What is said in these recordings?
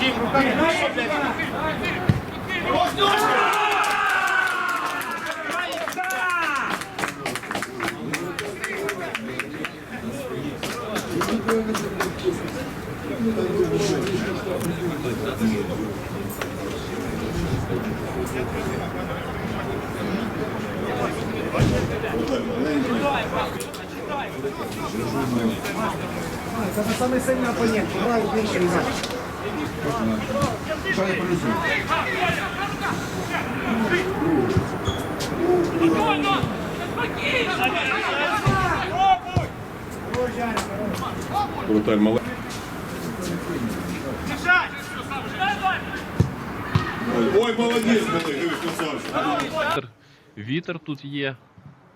Це самий сильний опонент. Грає більше м'яч. Вратарь малий. Ой, молодець, красавчик. Вітер тут є.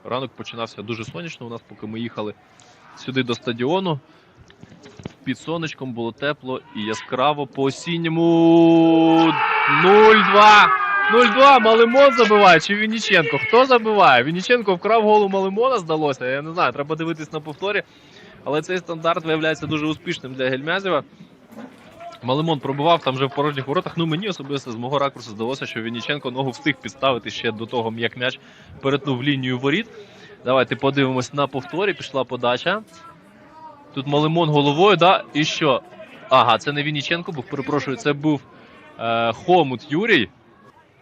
Ранок починався дуже сонячно. У нас, поки ми їхали сюди до стадіону. Під сонечком було тепло і яскраво по осінньому 0-2. 0-2. Малимон забиває чи Вінніченко? Хто забиває? Вінніченко вкрав голу Малимона, здалося. Я не знаю, треба дивитись на повторі. Але цей стандарт виявляється дуже успішним для Гельмязєва. Малимон пробував там вже в порожніх воротах. Ну мені особисто з мого ракурсу здалося, що Вінніченко ногу встиг підставити ще до того, як м'яч перетнув лінію воріт. Давайте подивимось на повторі. Пішла подача. Тут Малимон головою, да? І що? Ага, це не Вінніченко був, перепрошую, це був е, Хомут Юрій.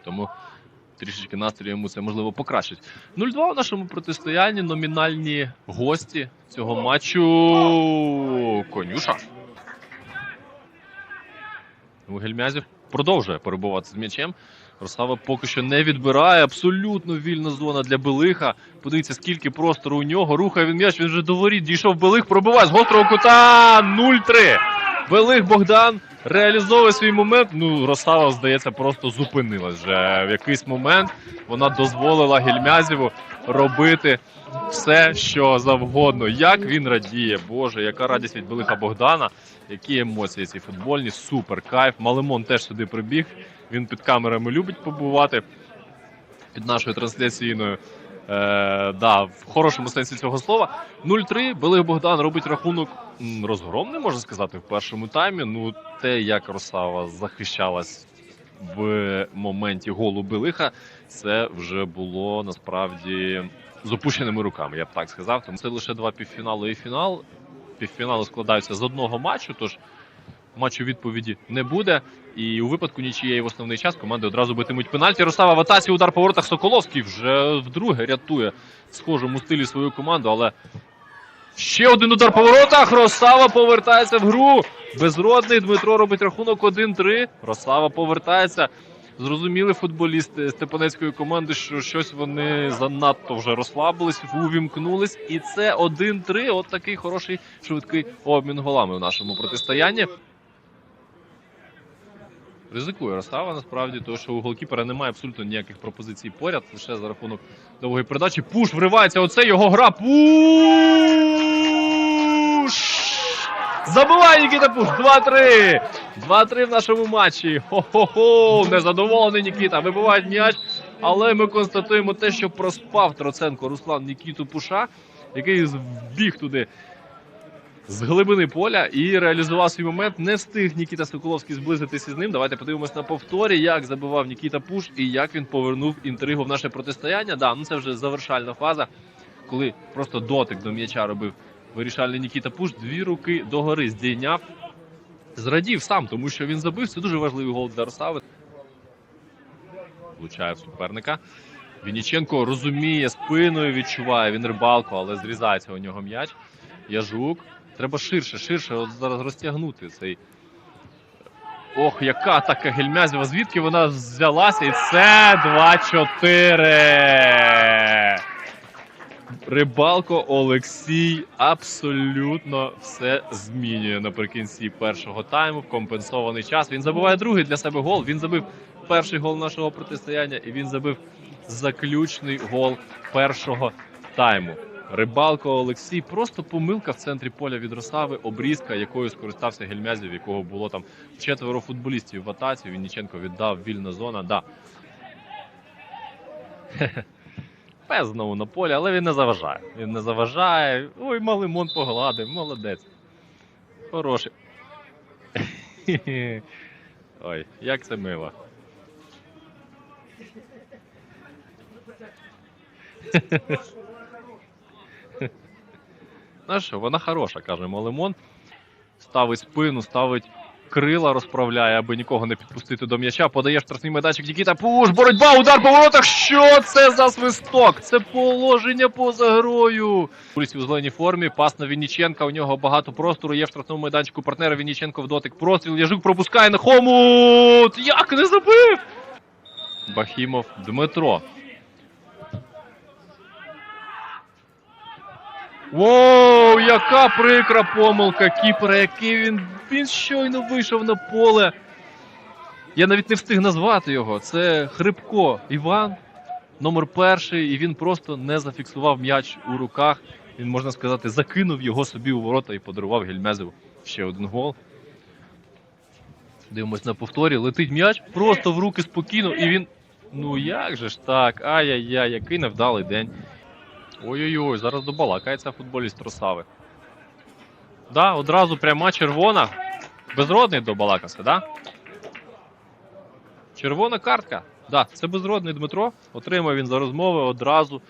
Тому трішечки настрій йому це можливо покращить. 0-2 у нашому протистоянні. Номінальні гості цього матчу. Конюша. Гельмязів продовжує перебувати з м'ячем. Росава поки що не відбирає. Абсолютно вільна зона для Белиха. Подивіться, скільки простору у нього. Рухає він м'яч. Він вже до воріт дійшов Белих. Пробиває з гострого кута 0-3. Белих Богдан реалізовує свій момент. Ну, Росава, здається, просто зупинилась вже в якийсь момент. Вона дозволила Гельмязєву робити все, що завгодно. Як він радіє, Боже, яка радість від Белиха Богдана. Які емоції ці футбольні, супер кайф. Малимон теж сюди прибіг. Він під камерами любить побувати під нашою трансляційною. Е, да, в хорошому сенсі цього слова. 0-3. Белих Богдан робить рахунок розгромний, можна сказати, в першому таймі. Ну, те, як Росава захищалась в моменті голу Белиха, це вже було насправді з опущеними руками, я б так сказав. Тому це лише два півфіналу і фінал. Півфінали складаються з одного матчу, тож матчу відповіді не буде. І у випадку нічиєї в основний час команди одразу битимуть пенальті. Ростава в атаці, удар по воротах Соколовський вже вдруге рятує схожому стилі свою команду, але ще один удар по воротах. Ростава повертається в гру. Безродний Дмитро робить рахунок 1-3. Ростава повертається. Зрозуміли футболісти степанецької команди, що щось вони занадто вже розслабились, увімкнулись. І це 1-3. От такий хороший швидкий обмін голами в нашому протистоянні. Ризикує Ростава насправді, тому що у голкіпера немає абсолютно ніяких пропозицій поряд. Лише за рахунок довгої передачі. Пуш вривається. Оце його гра. Пуш! Забиває Нікіта Пуш. 2-3. 2-3 в нашому матчі. Хо-хо-хо. Незадоволений Нікіта. Вибиває м'яч. Але ми констатуємо те, що проспав Троценко Руслан Нікіту Пуша, який вбіг туди з глибини поля і реалізував свій момент. Не встиг Нікіта Соколовський зблизитися з ним. Давайте подивимось на повторі, як забивав Нікіта Пуш і як він повернув інтригу в наше протистояння. Да, ну це вже завершальна фаза, коли просто дотик до м'яча робив вирішальний Нікіта Пуш. Дві руки догори здійняв. Зрадів сам, тому що він забив. Це дуже важливий гол для Росави. Влучає в суперника. Вінніченко розуміє спиною, відчуває він рибалку, але зрізається у нього м'яч. Яжук. Треба ширше, ширше от зараз розтягнути цей. Ох, яка атака Гельмязєва. Звідки вона взялася? І це 2-4. Рибалко Олексій абсолютно все змінює наприкінці першого тайму. В компенсований час. Він забиває другий для себе гол. Він забив перший гол нашого протистояння, і він забив заключний гол першого тайму. Рибалко Олексій. Просто помилка в центрі поля від Росави, обрізка, якою скористався Гельмязів, якого було там четверо футболістів в атаці. Вінніченко віддав вільна зона. Да. Пес знову на полі, але він не заважає. Він не заважає. Ой, малимон погладив, молодець. Хороший. Ой, як це мило. Знаєш, вона хороша, каже Малимон. Ставить спину, ставить крила, розправляє, аби нікого не підпустити до м'яча. Подає штрафний майданчик Нікіта Пуш, боротьба, удар по воротах. Що це за свисток? Це положення поза грою. Уліці у зеленій формі, пас на Вінніченка. У нього багато простору. Є в штрафному майданчику партнера Вінніченко в дотик. Простріл. Яжук пропускає на хомут. Як не забив? Бахімов Дмитро. Воу, яка прикра помилка Кіпера, який він. Він щойно вийшов на поле. Я навіть не встиг назвати його. Це Хрипко Іван, номер перший, і він просто не зафіксував м'яч у руках. Він, можна сказати, закинув його собі у ворота і подарував Гельмезеву ще один гол. Дивимось на повторі. Летить м'яч просто в руки спокійно, і він. Ну як же ж так? Ай-яй-яй, який невдалий день. Ой-ой-ой, зараз добалакається футболіст Росави. Да, одразу пряма червона. Безродний добалакався, да? Червона картка. Да, це безродний Дмитро. Отримав він за розмови одразу.